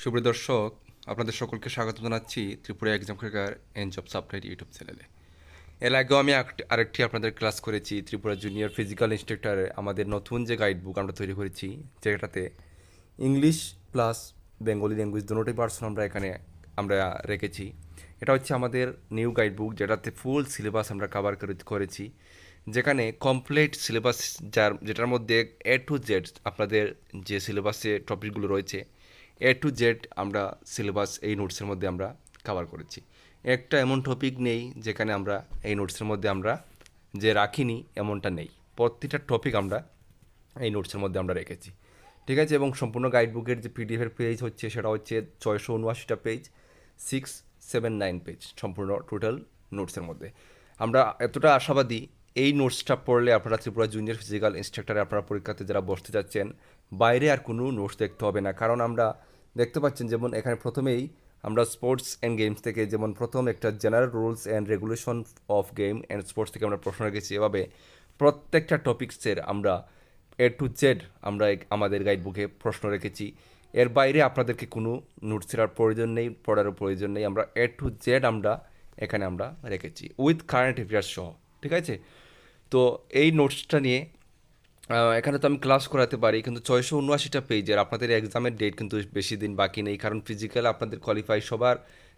সুপ্রিয় দর্শক, আপনাদের সকলকে স্বাগত জানাচ্ছি Tripura exam cracker and job supplied YouTube চ্যানেলে এর আগেও আমি আরেকটি- আপনাদের ক্লাস করেছি, ত্রিপুরা জুনিয়র ফিজিক্যাল ইনস্ট্রাক্টরে আমাদের নতুন যে গাইড বুক আমরা তৈরি করেছি, যেটাতে ইংলিশ প্লাস বেঙ্গলি ল্যাঙ্গুয়েজ দুটোই পার্সন আমরা এখানে, আমরা রেখেছি। এটা হচ্ছে আমাদের নিউ গাইড বুক যেটাতে ফুল সিলেবাস আমরা কভার করেছি, যেখানে কমপ্লিট সিলেবাস যার, যেটার মধ্যে এ টু জেড আপনাদের যে সিলেবাসে টপিকগুলো রয়েছে এ টু জেড আমরা সিলেবাস এই নোটসের মধ্যে আমরা কভার করেছি। একটা এমন টপিক নেই যেখানে আমরা এই নোটসের মধ্যে আমরা যে রাখিনি এমনটা নেই। প্রতিটা টপিক আমরা এই নোটসের মধ্যে আমরা রেখেছি। ঠিক আছে? এবং সম্পূর্ণ গাইড বুকের যে পিডিএফের পেজ হচ্ছে সেটা হচ্ছে ছয়শো উনআশিটা page six seven nine page সম্পূর্ণ টোটাল নোটসের মধ্যে। আমরা এতটা আশাবাদী এই নোটসটা পড়লে আপনারা ত্রিপুরা জুনিয়র ফিজিক্যাল ইনস্ট্রাক্টরে আপনারা পরীক্ষাতে যারা বসতে যাচ্ছেন, বাইরে আর কোনো নোটস দেখতে হবে না। কারণ আমরা দেখতে পাচ্ছেন যেমন এখানে প্রথমেই আমরা স্পোর্টস অ্যান্ড গেমস থেকে যেমন প্রথম একটা general rules and regulation of game and sports থেকে আমরা প্রশ্ন রেখেছি। এভাবে প্রত্যেকটা টপিক্সের আমরা এ টু জেড আমরা আমাদের গাইড বুকে প্রশ্ন রেখেছি। এর বাইরে আপনাদেরকে কোনো নোটস ছেড়ার প্রয়োজন নেই পড়ারও প্রয়োজন নেই। আমরা এ টু জেড আমরা এখানে আমরা রেখেছি। উইথ কারেন্ট অ্যাফেয়ার্স সহ, ঠিক আছে? তো এই নোটসটা নিয়ে এখানে তো আমি ক্লাস করাতে পারি, কিন্তু ছয়শো উনআশিটা পেজের আপনাদের এক্সামের ডেট কিন্তু বেশি দিন বাকি নেই, কারণ ফিজিক্যাল আপনাদের কোয়ালিফাই সবার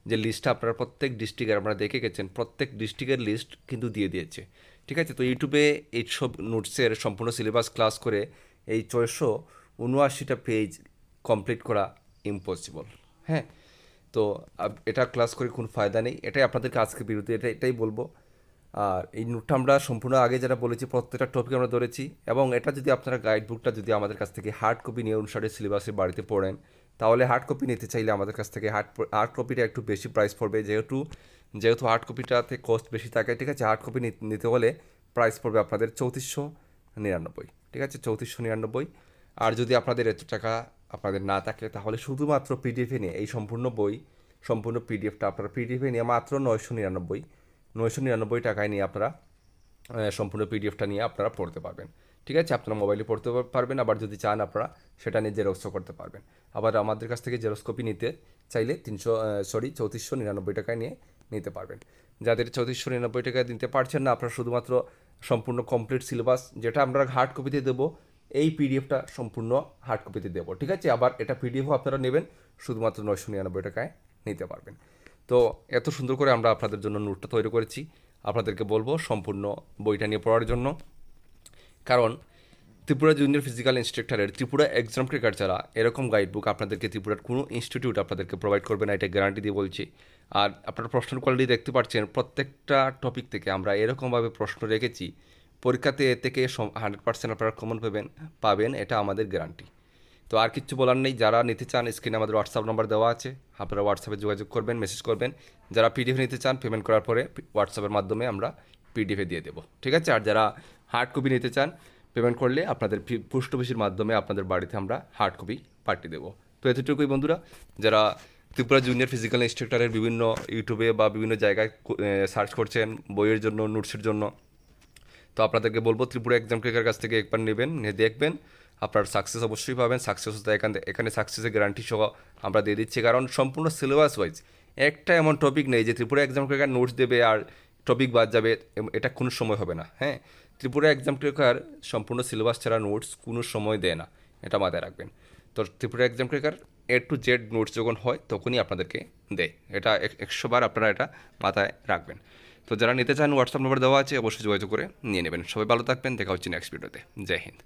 যে লিস্টটা আপনারা প্রত্যেক ডিস্ট্রিক্টের আপনারা দেখে গেছেন, প্রত্যেক ডিস্ট্রিক্টের লিস্ট কিন্তু দিয়ে দিয়েছে। ঠিক আছে? তো ইউটিউবে এইসব নোটসের সম্পূর্ণ সিলেবাস ক্লাস করে এই ছয়শো উনআশিটা পেজ কমপ্লিট করা ইম্পসিবল হ্যাঁ? তো এটা ক্লাস করে কোনো ফায়দা নেই, এটাই আপনাদেরকে আজকে বিরতি এটা এটাই বলব। আর এই নোটটা আমরা সম্পূর্ণ আগে যারা বলেছি, প্রত্যেকটা টপিক আমরা ধরেছি, এবং এটা যদি আপনারা গাইড বুকটা যদি আমাদের কাছ থেকে হার্ড কপি নিয়ে অনুসারে সিলেবাসে বাড়িতে পড়েন, তাহলে হার্ড কপি নিতে চাইলে আমাদের কাছ থেকে হার্ড হার্ড কপিটা একটু বেশি প্রাইস পড়বে। যেহেতু যেহেতু হার্ড কপিটাতে কস্ট বেশি থাকে, ঠিক আছে? হার্ড কপি নিতে হলে প্রাইস পড়বে আপনাদের চৌত্রিশশো নিরানব্বই, ঠিক আছে? চৌত্রিশশো নিরানব্বই। আর যদি আপনাদের এত টাকা আপনাদের না থাকে, তাহলে শুধুমাত্র পিডিএফে নিয়ে, এই সম্পূর্ণ বই, সম্পূর্ণ পিডিএফটা আপনারা পিডিএফে নিয়ে মাত্র নয়শো নিরানব্বই। নয়শো নিরানব্বই টাকায় নিয়ে আপনারা সম্পূর্ণ পিডিএফটা নিয়ে আপনারা পড়তে পারবেন। ঠিক আছে? আপনারা মোবাইলে পড়তে পারবেন, আবার যদি চান আপনারা সেটা নিয়ে জেরক্সও করতে পারবেন। আবার আমাদের কাছ থেকে জেরক্স কপি নিতে চাইলে তিনশো সরি চৌত্রিশশো নিরানব্বই টাকায় নিয়ে নিতে পারবেন। যাদের চৌত্রিশশো নিরানব্বই টাকায় দিতে পারছেন না, আপনারা শুধুমাত্র সম্পূর্ণ কমপ্লিট সিলেবাস যেটা আমরা হার্ড কপিতে দেবো, এই পিডিএফটা সম্পূর্ণ হার্ড কপিতে দেবো। ঠিক আছে? আবার এটা পিডিএফও আপনারা নেবেন, শুধুমাত্র নয়শো নিরানব্বই টাকায় নিতে পারবেন। তো এত সুন্দর করে আমরা আপনাদের জন্য নোটটা তৈরি করেছি। আপনাদেরকে বলব সম্পূর্ণ বইটা নিয়ে পড়ার জন্য। কারণ ত্রিপুরা জুনিয়র ফিজিক্যাল ইনস্ট্রাক্টরের ত্রিপুরা এক্সাম ক্রিকার ছাড়া এরকম গাইড বুক আপনাদেরকে ত্রিপুরার কোনো ইনস্টিটিউট আপনাদেরকে প্রোভাইড করবে না, এটা গ্যারান্টি দিয়ে বলছি। আর আপনারা প্রশ্নের কোয়ালিটি দেখতে পাচ্ছেন, প্রত্যেকটা টপিক থেকে আমরা এরকমভাবে প্রশ্ন রেখেছি। পরীক্ষাতে এ থেকে হান্ড্রেড পার্সেন্ট আপনারা কমন পাবেন পাবেন, এটা আমাদের গ্যারান্টি তো আর কিছু বলার নেই। যারা নিতে চান স্ক্রিনে আমাদের হোয়াটসঅ্যাপ নাম্বার দেওয়া আছে। আপনারা হোয়াটসঅ্যাপে যোগাযোগ করবেন মেসেজ করবেন। যারা পিডিএফ নিতে চান পেমেন্ট করার পরে হোয়াটসঅ্যাপের মাধ্যমে আমরা পিডিএফে দিয়ে দেবো। ঠিক আছে? আর যারা হার্ড কপি নিতে চান পেমেন্ট করলে আপনাদের পোস্ট অফিসের মাধ্যমে আপনাদের বাড়িতে আমরা হার্ড কপি পাঠিয়ে দেবো। তো এতটুকুই বন্ধুরা। যারা ত্রিপুরা জুনিয়র ফিজিক্যাল ইনস্ট্রাক্টরের বিভিন্ন ইউটিউবে বা বিভিন্ন জায়গায় সার্চ করছেন বইয়ের জন্য নোটসের জন্য, তো আপনাদেরকে বলব, ত্রিপুরা এক্সাম ক্রেকার কাছ থেকে একবার নেবেন, নিয়ে দেখবেন। আপনার সাকসেস অবশ্যই পাবেন। সাকসেস হতে এখান এখানে সাকসেসের গ্যারান্টি সহ আমরা দিয়ে দিচ্ছি। কারণ সম্পূর্ণ সিলেবাস ওয়াইজ একটা এমন টপিক নেই যে ত্রিপুরা এক্সাম ক্রেকার নোটস দেবে আর টপিক বাদ যাবে এটা কোনো সময় হবে না। হ্যাঁ? ত্রিপুরা এক্সাম ক্রেকার সম্পূর্ণ সিলেবাস ছাড়া নোটস কোনো সময় দেয় না। এটা মাথায় রাখবেন। তো Tripura exam cracker A to Z notes যখন হয়, তখনই আপনাদেরকে দেয়। এটা এক- একশো বার আপনারা এটা মাথায় রাখবেন। তো যারা নিতে চান হোয়াটসঅ্যাপ নম্বর দেওয়া আছে, অবশ্যই যোগাযোগ করে নিয়ে নেবেন। সবাই ভালো থাকবেন। দেখা হচ্ছে নেক্সট ভিডিওতে জয় হিন্দ।